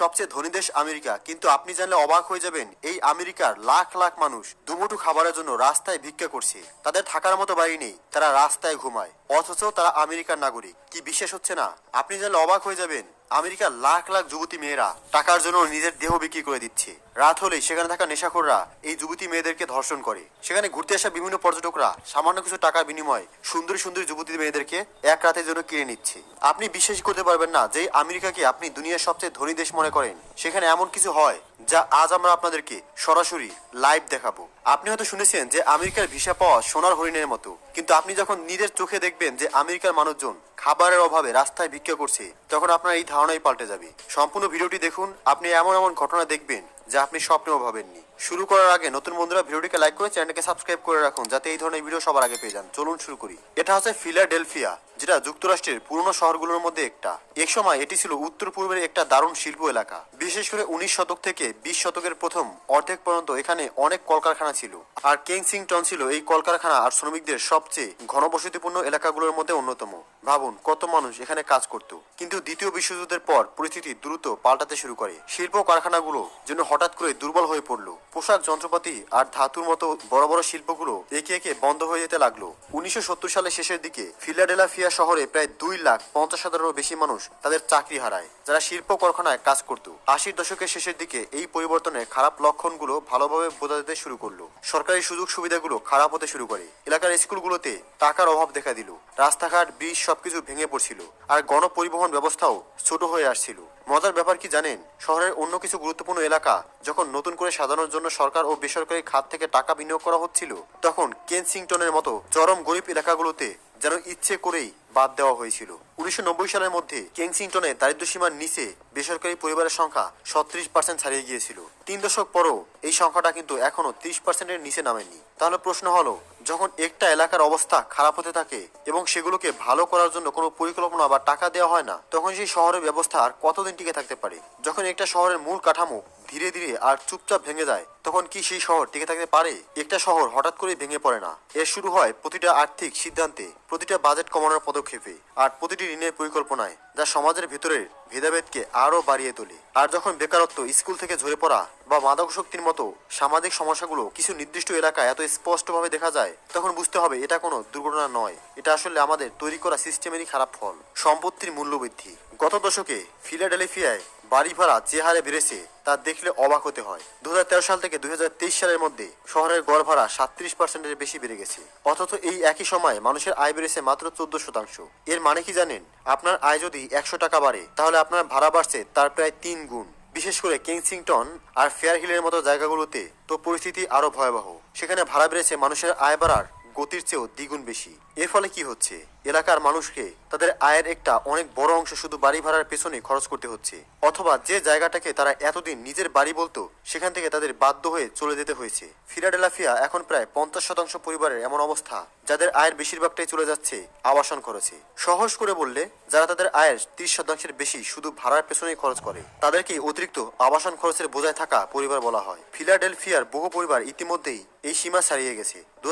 সবচেয়ে ধনী দেশ আমেরিকা। কিন্তু আপনি জানলে অবাক হয়ে যাবেন, এই আমেরিকার লাখ লাখ মানুষ দুমুটু খাবারের জন্য রাস্তায় ভিক্ষা করছে। তাদের থাকার মতো বাড়ি নেই, তারা রাস্তায় ঘুমায়। অথচ তারা আমেরিকার নাগরিক, কি বিশ্বাস হচ্ছে না? আপনি জানলে অবাক হয়ে যাবেন, আমেরিকার লাখ লাখ যুবতী মেয়েরা টাকার জন্য নিজের দেহ বিক্রি করে দিচ্ছে। রাত হলেই সেখানে থাকা নেশাখোররা এই যুবতী মেয়েদেরকে ধর্ষণ করে। সেখানে ঘুরতে আসা বিভিন্ন পর্যটকরা সামান্য কিছু টাকার বিনিময়ে সুন্দরী সুন্দরী যুবতী মেয়েদেরকে এক রাতের জন্য কিনে নিচ্ছে। আপনি বিশ্বাস করতে পারবেন না যে আমেরিকাকে আপনি দুনিয়ার সবচেয়ে ধনী দেশ মনে করেন। সেখানে এমন কিছু হয় যা আজ আমরা আপনাদেরকে সরাসরি লাইভ দেখাবো। আপনি হয়তো শুনেছেন যে আমেরিকার ভিসা পাওয়া সোনার হরিণের মতো। কিন্তু আপনি যখন নিজের চোখে দেখবেন যে আমেরিকার মানুষজন খাবারের অভাবে রাস্তায় ভিক্ষা করছে, তখন আপনার এই ধারণাই পাল্টে যাবে। সম্পূর্ণ ভিডিওটি দেখুন, আপনি এমন এমন ঘটনা দেখবেন যা আপনি স্বপ্নেও ভাবেননি। শুরু করার আগে নতুন বন্ধুরা ভিডিওটিকে লাইক করে চ্যানেলকে সাবস্ক্রাইব করে রাখুন, যাতে এই ধরনের ভিডিও সবার আগে পেয়ে যান। চলুন শুরু করি। এটা হচ্ছে ফিলাডেলফিয়া, যেটা যুক্তরাষ্ট্রের পুরনো শহরগুলোর মধ্যে একটা। এক সময় এটি ছিল উত্তর পূর্বের একটা দারুণ শিল্প এলাকা। বিশেষ করে উনিশ শতক থেকে বিশ শতকের প্রথম অর্ধেক পর্যন্ত এখানে অনেক কলকারখানা ছিল। আর কেংসিংটন ছিল এই কলকারখানা আর শ্রমিকদের সবচেয়ে ঘনবসতিপূর্ণ এলাকাগুলোর মধ্যে অন্যতম। ভাবুন, কত মানুষ এখানে কাজ করত। কিন্তু দ্বিতীয় বিশ্বযুদ্ধের পর পরিস্থিতি দ্রুত পাল্টাতে শুরু করে। শিল্প কারখানাগুলো যেন হঠাৎ করে দুর্বল হয়ে পড়ল। পোশাক যন্ত্রপাতি আর ধাতুর মতো বড় বড় শিল্পগুলো একে একে বন্ধ হয়ে যেতে লাগল। উনিশশো সত্তর সালের শেষের দিকে ফিলাডেলাফিয়া শহরে প্রায় দুই লাখ পঞ্চাশ হাজারেরও বেশি মানুষ তাদের চাকরি হারায়, যারা শিল্প কারখানায় কাজ করত। আশির দশকের শেষের দিকে এই পরিবর্তনে খারাপ লক্ষণগুলো ভালোভাবে বোঝা যেতে শুরু করল। সরকারি সুযোগ সুবিধাগুলো খারাপ হতে শুরু করে। এলাকার স্কুলগুলোতে টাকার অভাব দেখা দিল। রাস্তাঘাট, ব্রিজ সবকিছু ভেঙে পড়ছিল। আর গণপরিবহন ব্যবস্থাও ছোট হয়ে আসছিল। মজার ব্যাপার কি জানেন? শহরের অন্য কিছু গুরুত্বপূর্ণ এলাকা যখন নতুন করে সাজানোর জন্য সরকার ও বেসরকারি খাত থেকে টাকা বিনিয়োগ করা হচ্ছিল, তখন কেনসিংটনের মতো চরম গরিব এলাকাগুলোতে যেন ইচ্ছে করেই বাদ দেওয়া হয়েছিল। উনিশশো নব্বই সালের মধ্যে কেনসিংটনে দারিদ্র সীমার নিচে বেসরকারি পরিবারের সংখ্যা সত্রিশ পার্সেন্ট ছাড়িয়ে গিয়েছিল। তিন দশক পরও এই সংখ্যাটা কিন্তু এখনও ত্রিশ পার্সেন্টের নিচে নামেনি। তাহলে প্রশ্ন হলো যখন একটা এলাকার অবস্থা খারাপ হতে থাকে এবং সেগুলোকে ভালো করার জন্য কোনো পরিকল্পনা বা টাকা দেওয়া হয় না, তখন সেই শহরের ব্যবস্থা আর কতদিন টিকে থাকতে পারে? যখন একটা শহরের মূল কাঠামো ধীরে ধীরে আর চুপচাপ ভেঙে যায়। তখন কি সেই শহর টিকে থাকতে পারে? একটা শহর হঠাৎ করে ভেঙে পড়ে না। এর শুরু হয় প্রতিটা আর্থিক সিদ্ধান্তে, প্রতিটা বাজেট কমানোর পদক্ষেপে, আর প্রতিটি ঋণের পরিকল্পনায়, যা সমাজের ভেতরের ভেদাভেদকে আরও বাড়িয়ে তোলে। আর যখন বেকারত্ব স্কুল থেকে ঝরে পড়া বা মাদক শক্তির মতো সামাজিক সমস্যাগুলো কিছু নির্দিষ্ট এলাকায় এত স্পষ্টভাবে দেখা যায়, তখন বুঝতে হবে এটা কোনো দুর্ঘটনা নয়। এটা আসলে আমাদের তৈরি করা সিস্টেমেরই খারাপ ফল। সম্পত্তির মূল্যবৃদ্ধি। গত দশকে ফিলাডেলিফিয়ায় বাড়ি ভাড়া যে হারে বেড়েছে তা দেখলে অবাক হতে হয়। দু হাজার তেরো সাল থেকে দুই হাজার তেইশ সালের মধ্যে শহরের গড় ভাড়া সাত্রিশ পার্সেন্টের বেশি বেড়ে গেছে। অথচ এই একই সময় মানুষের আয় বেড়েছে মাত্র চোদ্দ শতাংশ এর মানে কি জানেন? আপনার আয় যদি একশো টাকা বাড়ে, তাহলে আপনার ভাড়া বাড়ছে তার প্রায় তিন গুণ। বিশেষ করে কেনসিংটন আর ফেয়ার হিলের মতো জায়গাগুলোতে তো পরিস্থিতি আরও ভয়াবহ। সেখানে ভাড়া বেড়েছে মানুষের আয় বাড়ার গতির চেয়েও দ্বিগুণ বেশি। এর ফলে কি হচ্ছে? এলাকার মানুষকে তাদের আয়ের একটা অনেক বড় অংশ শুধু বাড়ি ভাড়ার পেছনে খরচ করতে হচ্ছে। অথবা যে জায়গাটাকে তারা এতদিন নিজের বাড়ি বলতো, সেখান থেকে তাদের বাধ্য হয়ে চলে যেতে হয়েছে। ফিলাডেলাফিয়া এখন প্রায় পঞ্চাশ শতাংশ পরিবারের এমন অবস্থা, যাদের আয়ের বেশিরভাগটাই চলে যাচ্ছে আবাসন খরচে। সহজ করে বললে, যারা তাদের আয়ের ত্রিশ শতাংশের বেশি শুধু ভাড়ার পেছনেই খরচ করে, তাদেরকে অতিরিক্ত আবাসন খরচের বোঝায় থাকা পরিবার বলা হয়। ফিলাডেলফিয়ার বহু পরিবার ইতিমধ্যেই এই সীমা ছাড়িয়ে গেছে। দু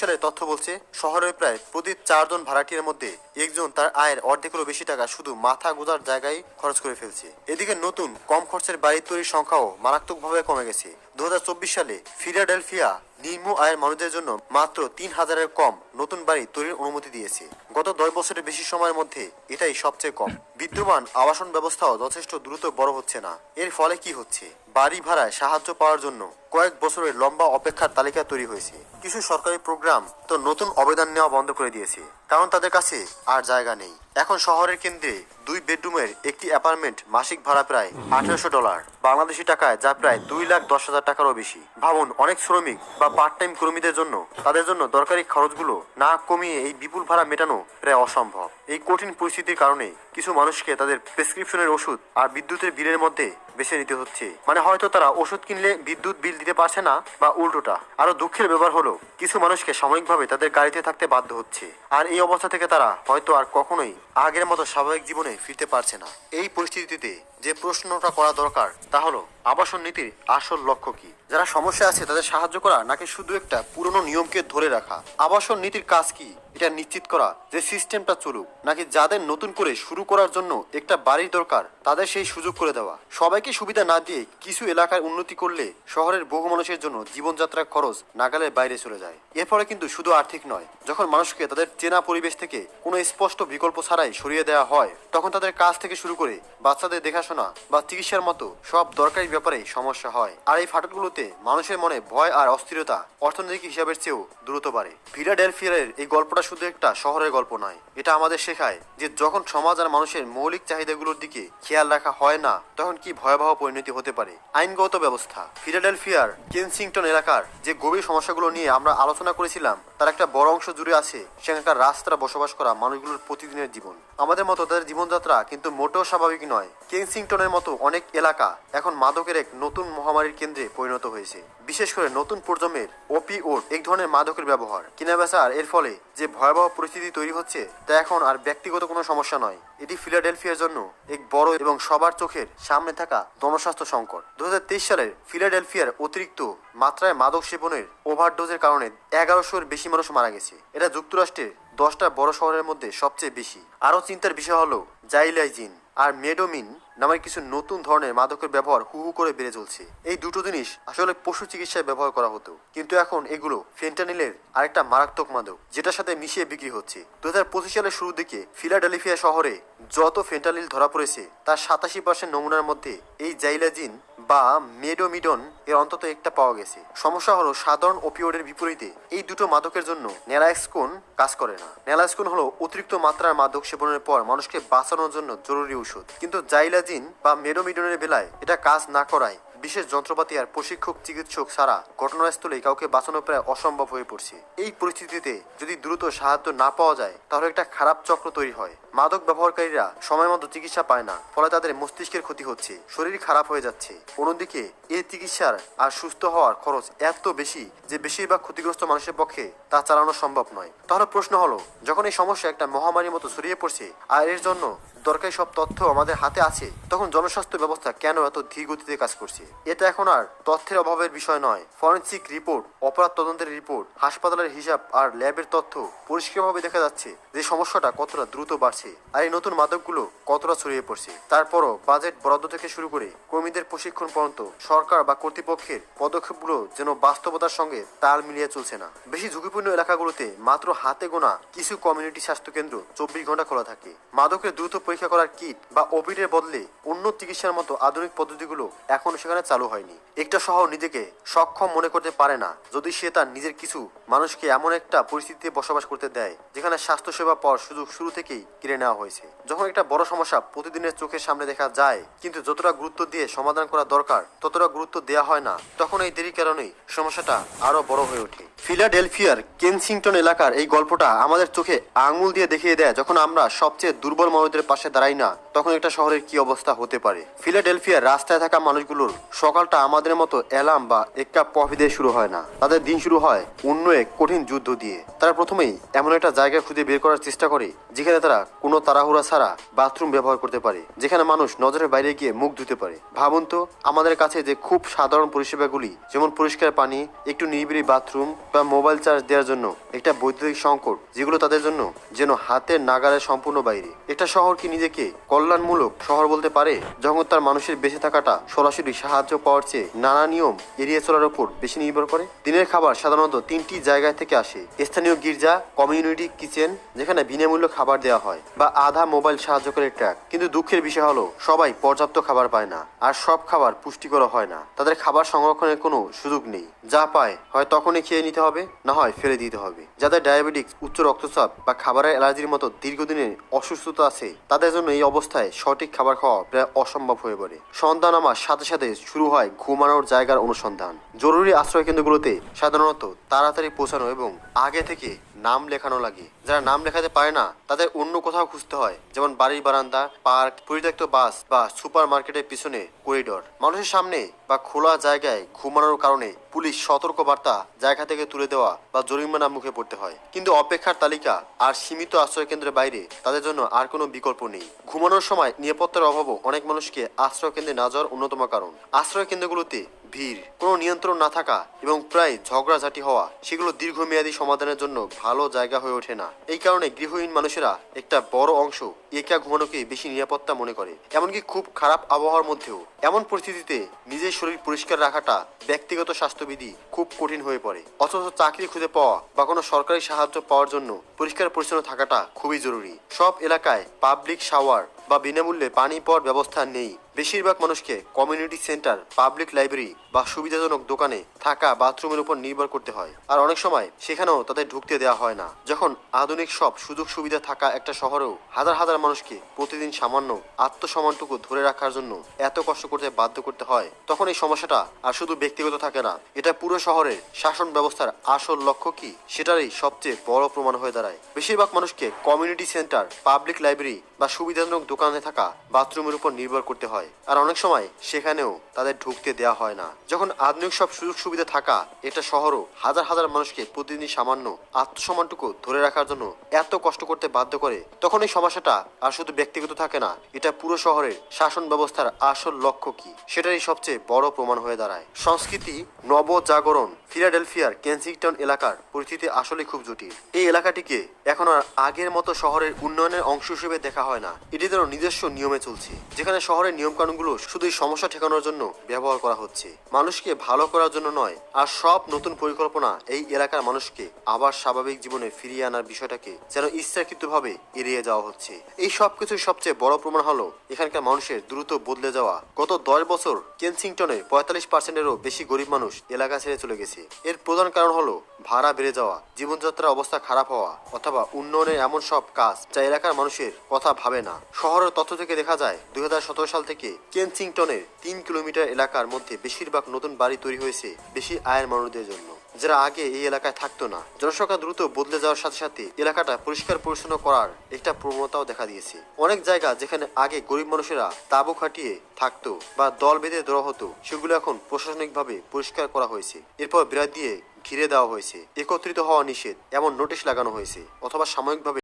সালের তথ্য বলছে, শহরের প্রায় প্রতি চারজন ভাড়াটিয়ার মধ্যে একজন তার আয়ের অর্ধেকেরও বেশি টাকা শুধু মাথা গোজার জায়গায় খরচ করে ফেলছে। এদিকে নতুন, কম খরচের বাড়ি তৈরির সংখ্যাও মারাত্মকভাবে কমে গেছে। দু হাজার চব্বিশ সালে ফিলাডেলফিয়া নিম্ন আয়ের মানুষদের জন্য মাত্র তিন হাজারের কম নতুন বাড়ি তৈরির অনুমতি দিয়েছে। গত দশ বছরের বেশি সময়ের মধ্যে এটাই সবচেয়ে কম। বিদ্যমান আবাসন ব্যবস্থাও যথেষ্ট দ্রুত বড় হচ্ছে না। এর ফলে কি হচ্ছে? বাড়ি ভাড়ায় সাহায্য পাওয়ার জন্য কয়েক বছরের লম্বা অপেক্ষার তালিকা তৈরি হয়েছে। কিছু সরকারি প্রোগ্রাম তো নতুন আবেদন নেওয়া বন্ধ করে দিয়েছে। কারণ তাদের কাছে আর জায়গা নেই। এখন শহরের কেন্দ্রে দুই বেডরুমের একটি অ্যাপার্টমেন্ট মাসিক ভাড়া প্রায় আঠারোশো ডলার। বাংলাদেশি টাকায় যা প্রায় দুই লাখ দশ হাজার টাকারও বেশি। ভাবুন, অনেক শ্রমিক বা পার্ট টাইম কর্মীদের জন্য তাদের জন্য দরকারি খরচগুলো না কমিয়ে এই বিপুল ভাড়া মেটানো প্রায় অসম্ভব। এই কঠিন পরিস্থিতির কারণে কিছু মানুষকে তাদের প্রেসক্রিপশনের ওষুধ আর বিদ্যুতের বিলের মধ্যে বেছে নিতে হচ্ছে। মানে হয়তো তারা ওষুধ কিনলে বিদ্যুৎ বিল দিতে পারছে না বা উল্টোটা। আরও দুঃখের ব্যাপার হলো, কিছু মানুষকে সাময়িকভাবে তাদের গাড়িতে থাকতে বাধ্য হচ্ছে। আর এই অবস্থা থেকে তারা হয়তো আর কখনোই আগের মতো স্বাভাবিক জীবনে ফিরতে পারছে না। এই পরিস্থিতিতে যে প্রশ্নটা করা দরকার, তা হলো আবাসন নীতির আসল লক্ষ্য কি? যারা সমস্যা আছে, তাদের সাহায্য করা নাকি শুধু একটা পুরনো নিয়মকে ধরে রাখা? আবাসন নীতির কাজ কি? এটা নিশ্চিত করা যে সিস্টেমটা চলুক, নাকি যাদের নতুন করে শুরু করার জন্য একটা বাড়ির দরকার, তাদের সেই সুযোগ করে দেওয়া? সবাইকে সুবিধা না দিয়ে কিছু এলাকায় উন্নতি করলে শহরের বহু মানুষের জন্য জীবনযাত্রার খরচ নাগালের বাইরে চলে যায়। এর ফলে কিন্তু শুধু আর্থিক নয়, যখন মানুষকে তাদের চেনা পরিবেশ থেকে কোনো স্পষ্ট বিকল্প ছাড়াই সরিয়ে দেওয়া হয়, তখন তাদের কাজ থেকে শুরু করে বাচ্চাদের দেখাশোনা বা চিকিৎসার মতো সব দরকারি ব্যাপারে সমস্যা হয়। আর এই ফাটলগুলোতে মানুষের মনে ভয় আর অস্থিরতা অর্থনৈতিক হিসাবের চেয়েও দ্রুত বাড়ে। ফিলাডেলফিয়ার এই গল্পটা শুধু একটা শহরের গল্প নয়। এটা আমাদের শেখায় যে যখন সমাজ আর মানুষের মৌলিক চাহিদাগুলোর দিকে খেয়াল রাখা হয় না, তখন কি ভয়াবহ পরিণতি হতে পারে? আইনগত ব্যবস্থা। ফিলাডেলফিয়ার কেনসিংটন এলাকার যে গভীর সমস্যাগুলো নিয়ে আমরা আলোচনা করেছিলাম, তার একটা বড় অংশ জুড়ে আছে সেখানকার রাস্তায় বসবাস করা মানুষগুলোর প্রতিদিনের জীবন। আমাদের মতো তাদের জীবনযাত্রা কিন্তু মোটেও স্বাভাবিক নয়। কেনসিংটনের মতো অনেক এলাকা এখন মাদকের এক নতুন মহামারীর কেন্দ্রে পরিণত হয়েছে। বিশেষ করে নতুন প্রজন্মের ওপিওড এক ধরনের মাদকের ব্যবহার। কেনাবেচা আর এর ফলে যে ভয়াবহ পরিস্থিতি তৈরি হচ্ছে, তা এখন আর ব্যক্তিগত কোনো সমস্যা নয়। এটি ফিলাডেলফিয়ার জন্য এক বড় এবং সবার চোখের সামনে থাকা জনস্বাস্থ্য সংকট। দু হাজার তেইশ সালের ফিলাডেলফিয়ার অতিরিক্ত মাত্রায় মাদক সেবনের ওভারডোজের কারণে এগারোশোর বেশি মানুষ মারা গেছে। এটা যুক্তরাষ্ট্রের দশটা বড় শহরের মধ্যে সবচেয়ে বেশি। আরও চিন্তার বিষয় হলো, জাইলাইজিন আর মেডোমিন নামের কিছু নতুন ধরনের মাদকের ব্যবহার হু হু করে বেড়ে চলছে। এই দুটো জিনিস আসলে পশু চিকিৎসায় ব্যবহার করা হতো। কিন্তু এখন এগুলো ফেন্টানিলের আরেকটা মারাত্মক মাদক, যেটার সাথে মিশিয়ে বিক্রি হচ্ছে। দু হাজার পঁচিশ সালের শুরুর দিকে ফিলাডেলিফিয়া শহরে যত ফেন্টানিল ধরা পড়েছে, তার সাতাশি পার্সেন্ট নমুনার মধ্যে এই জাইলাজিন বা মেডোমিডন এর অন্তত একটা পাওয়া গেছে। সমস্যা হলো সাধারণ ওপিওডের বিপরীতে এই দুটো মাদকের জন্য নেলাক্সিন কাজ করে না। নেলাক্সিন হলো অতিরিক্ত মাত্রার মাদক সেবনের পর মানুষকে বাঁচানোর জন্য জরুরি ওষুধ কিন্তু জাইলাজিন বা মেডোমিডনের বেলায় এটা কাজ না করায় বিশেষ যন্ত্রপাতি আর প্রশিক্ষক, চিকিৎসক ছাড়া ঘটনাস্থলে কাউকে বাঁচানো প্রায় অসম্ভব হয়ে পড়ছে। এই পরিস্থিতিতে যদি দ্রুত সাহায্য না পাওয়া যায়, তাহলে একটা খারাপ চক্র তৈরি হয়। মাদক ব্যবহারকারীরা সময় মতো চিকিৎসা পায় না, ফলে তাদের মস্তিষ্কের ক্ষতি হচ্ছে, শরীর খারাপ হয়ে যাচ্ছে। অন্যদিকে এই চিকিৎসার আর সুস্থ হওয়ার খরচ এত বেশি যে বেশিরভাগ ক্ষতিগ্রস্ত মানুষের পক্ষে তা চালানো সম্ভব নয়। তাহলে প্রশ্ন হলো, যখন এই সমস্যা একটা মহামারীর মতো ছড়িয়ে পড়ছে, আর এর জন্য দরকারি সব তথ্য আমাদের হাতে আছে, তখন জনস্বাস্থ্য ব্যবস্থা কেন এত ধীর গতিতে কাজ করছে? এটা এখন আর তথ্যের অভাবের বিষয় নয়। ফরেন্সিক রিপোর্ট, অপরাধ তদন্তের রিপোর্ট, হাসপাতালের হিসাব আর ল্যাবের তথ্য পরিষ্কারভাবে দেখা যাচ্ছে যে সমস্যাটা কতটা দ্রুত বাড়ছে আর এই নতুন মাদকগুলো কতটা ছড়িয়ে পড়ছে। তারপরও বাজেট বরাদ্দ থেকে শুরু করে কর্মীদের প্রশিক্ষণ পর্যন্ত সরকার বা কর্তৃপক্ষের পদক্ষেপগুলো যেন বাস্তবতার সঙ্গে তাল মিলিয়ে চলছে না। বেশি ঝুঁকিপূর্ণ এলাকাগুলোতে মাত্র হাতে গোনা কিছু কমিউনিটি স্বাস্থ্য কেন্দ্র চব্বিশ ঘণ্টা খোলা থাকে। মাদকের দ্রুত পরীক্ষা করার কিট বা ওপিডের বদলে অন্য চিকিৎসার মতো আধুনিক পদ্ধতিগুলো এখনও সেখানে চালু হয়নি। একটা শহর নিজেকে সক্ষম মনে করতে পারে না, যদি সে তার নিজের কিছু মানুষকে এমন একটা পরিস্থিতিতে বসবাস করতে দেয়, যেখানে স্বাস্থ্যসেবা পাওয়ার সুযোগ শুরু থেকেই কিনে নেওয়া হয়েছে। যখন একটা বড় সমস্যা প্রতিদিনের চোখের সামনে দেখা যায়, কিন্তু যতটা গুরুত্ব দিয়ে সমাধান করা দরকার, ততটা গুরুত্ব দেওয়া হয় না, তখন এই দেরি কারণেই সমস্যাটা আরও বড় হয়ে ওঠে। ফিলাডেলফিয়ার, কেনসিংটন এলাকার এই গল্পটা আমাদের চোখে আঙুল দিয়ে দেখিয়ে দেয়, যখন আমরা সবচেয়ে দুর্বল মানুষদের পাশে দাঁড়াই না। তখন একটা শহরের কি অবস্থা হতে পারে? ফিলাডেলফিয়ার রাস্তায় থাকা মানুষগুলোর সকালটা আমাদের মতো অ্যালার্ম বা এক কাপ কফি দিয়ে শুরু হয় না। তাদের দিন শুরু হয় অন্য এক কঠিন যুদ্ধ দিয়ে। তারা প্রথমেই এমন একটা জায়গা খুঁজে বের করার চেষ্টা করে, যেখানে তারা কোনো তাড়াহুড়া ছাড়া বাথরুম ব্যবহার করতে পারে, যেখানে মানুষ নজরের বাইরে গিয়ে মুখ ধুতে পারে। ভাবুন তো, আমাদের কাছে যে খুব সাধারণ পরিষেবাগুলি, যেমন পরিষ্কার পানি, একটু নিরিবিলি বাথরুম বা মোবাইল চার্জ দেওয়ার জন্য একটা বৈদ্যুতিক সংকট, যেগুলো তাদের জন্য যেন হাতের নাগালের সম্পূর্ণ বাইরে। একটা শহর কি নিজেকে কল্যাণমূলক শহর বলতে পারে যখন তার মানুষের বেঁচে থাকাটা সরাসরি সাহায্য পাওয়ার চেয়ে নানা নিয়ম এড়িয়ে চলার উপর বেশি নির্ভর করে। দিনের খাবার সাধারণত তিনটি জায়গা থেকে আসে। স্থানীয় গির্জা, কমিউনিটি কিচেন, যেখানে বিনামূল্য খাবার দেওয়া হয় বা আধা মোবাইল সাহায্যকারী ট্র্যাক কিন্তু দুঃখের বিষয় হলো, সবাই পর্যাপ্ত খাবার পায় না আর সব খাবার পুষ্টিকর হয় না। তাদের খাবার সংরক্ষণের কোনো সুযোগ নেই। যা পায় হয় তখনই খেয়ে নিতে হবে, না হয় ফেলে দিতে হবে। যাদের ডায়াবেটিক্স, উচ্চ রক্তচাপ বা খাবারের অ্যালার্জির মতো দীর্ঘদিনের অসুস্থতা আছে, তাদের জন্য এই অবস্থায় সঠিক খাবার খাওয়া প্রায় অসম্ভব হয়ে পড়ে। সন্তান আমার সাথে সাথে শুরু হয় ঘুমানোর জায়গার অনুসন্ধান। জরুরি আশ্রয় কেন্দ্রগুলোতে সাধারণত তাড়াতাড়ি পৌঁছানো এবং আগে থেকে নাম লেখানো লাগে। যারা নাম লেখাতে পারে না, তাদের অন্য কোথাও খুঁজতে হয়। যেমন বাড়ির বারান্দা, পার্ক, পরিত্যক্ত বাস বা সুপার মার্কেটের পিছনে করিডোর। মানুষের সামনে বা খোলা জায়গায় ঘুমানোর কারণে পুলিশ সতর্ক বার্তা জায়গা থেকে তুলে দেওয়া বা জরিমানা মুখে পড়তে হয়। কিন্তু অপেক্ষার তালিকা আর সীমিত আশ্রয় কেন্দ্রের বাইরে তাদের জন্য আর কোনো বিকল্প নেই। ঘুমানোর সময় নিরাপত্তার অভাবও অনেক মানুষকে আশ্রয় কেন্দ্রে না যাওয়ার অন্যতম কারণ। আশ্রয় কেন্দ্রগুলোতে ভিড়, কোনো নিয়ন্ত্রণ না থাকা এবং প্রায় ঝগড়াঝাটি হওয়া, সেগুলো দীর্ঘমেয়াদী সমাধানের জন্য ভালো জায়গা হয়ে ওঠে না। এই কারণে গৃহহীন মানুষেরা একটা বড় অংশ একা ঘুমানোকে বেশি নিরাপত্তা মনে করে, এমনকি খুব খারাপ আবহাওয়ার মধ্যেও। এমন পরিস্থিতিতে নিজের শরীর পরিষ্কার রাখাটা ব্যক্তিগত স্বাস্থ্যবিধি খুব কঠিন হয়ে পড়ে। অথচ চাকরি খুঁজে পাওয়া বা কোনো সরকারি সাহায্য পাওয়ার জন্য পরিষ্কার পরিচ্ছন্ন থাকাটা খুবই জরুরি। সব এলাকায় পাবলিক শাওয়ার বা বিনামূল্যে পানি পাওয়ার ব্যবস্থা নেই। বেশিরভাগ মানুষকে কমিউনিটি সেন্টার পাবলিক লাইব্রেরি বা সুবিধাজনক দোকানে থাকা বাথরুমের উপর নির্ভর করতে হয়। আর অনেক সময় সেখানেও তাদের ঢুকতে দেওয়া হয় না। যখন আধুনিক সব সুযোগ সুবিধা থাকা একটা শহরেও হাজার হাজার মানুষকে প্রতিদিন সামান্য আত্মসম্মানটুকু ধরে রাখার জন্য এত কষ্ট করতে বাধ্য করতে হয়, তখন এই সমস্যাটা আর শুধু ব্যক্তিগত থাকে না, এটা পুরো শহরের শাসন ব্যবস্থার আসল লক্ষ্য কি, সেটারই সবচেয়ে বড় প্রমাণ হয়ে দাঁড়ায়। বেশিরভাগ মানুষকে কমিউনিটি সেন্টার পাবলিক লাইব্রেরি বা সুবিধাজনক দোকানে থাকা বাথরুমের উপর নির্ভর করতে হয়। আর অনেক সময় সেখানেও তাদের ঢুকতে দেওয়া হয় না। যখন আধুনিক সব সুযোগ সুবিধা থাকা এটা শহরও হাজার হাজার মানুষকে প্রতিদিন সামান্য আত্মসম্মানটুকু ধরে রাখার জন্য এত কষ্ট করতে বাধ্য করে, তখন এই সমস্যাটা আর শুধু ব্যক্তিগত থাকে না, এটা পুরো শহরের শাসন ব্যবস্থার আসল লক্ষ্য কি? সেটারই সবচেয়ে বড় প্রমাণ হয়ে দাঁড়ায়। সংস্কৃতি, নবজাগরণ, ফিলাডেলফিয়ার, কেনসিংটন এলাকার পরিস্থিতি আসলে খুব জটিল। এই এলাকাটিকে এখন আর আগের মতো শহরের উন্নয়নের অংশ হিসেবে দেখা হয় না। এটি যেন নিজস্ব নিয়মে চলছে, যেখানে শহরের নিয়মকানুনগুলো শুধুই সমস্যা ঠেকানোর জন্য ব্যবহার করা হচ্ছে। মানুষকে ভালো করার জন্য নয়, আর সব নতুন পরিকল্পনা এই এলাকার মানুষকে আবার স্বাভাবিক জীবনে ফিরিয়ে আনার বিষয়টাকে যেন ইচ্ছাকৃতভাবে এড়িয়ে যাওয়া হচ্ছে। এই সব কিছুর সবচেয়ে বড় প্রমাণ হলো এখানকার মানুষের দ্রুত বদলে যাওয়া। গত দশ বছর কেনসিংটনে পঁয়তাল্লিশ পার্সেন্টেরও বেশি গরিব মানুষ এলাকা ছেড়ে চলে গেছে। এর প্রধান কারণ হলো ভাড়া বেড়ে যাওয়া, জীবনযাত্রার অবস্থা খারাপ হওয়া, অথবা উন্নয়নের এমন সব কাজ যা এলাকার মানুষের কথা ভাবে না। শহরের তথ্য থেকে দেখা যায়, দুই হাজার সতেরো সাল থেকে কেনসিংটনের তিন কিলোমিটার এলাকার মধ্যে বেশিরভাগ নতুন বাড়ি তৈরি হয়েছে বেশি আয়ের মানুষদের জন্য। যারা আগে এই এলাকায় থাকতো না, জনসংখ্যা দ্রুত বদলে যাওয়ার সাথে সাথে এলাকাটা পরিষ্কার পরিচ্ছন্ন করার একটা প্রবণতাও দেখা দিয়েছে। অনেক জায়গা যেখানে আগে গরিব মানুষেরা তাঁবু খাটিয়ে থাকতো বা দল বেঁধে দেওয়া হতো, সেগুলো এখন প্রশাসনিকভাবে পরিষ্কার করা হয়েছে। এরপর বিরাট দিয়ে ঘিরে দেওয়া হয়েছে। একত্রিত হওয়া নিষেধ, এমন নোটিশ লাগানো হয়েছে, অথবা সাময়িকভাবে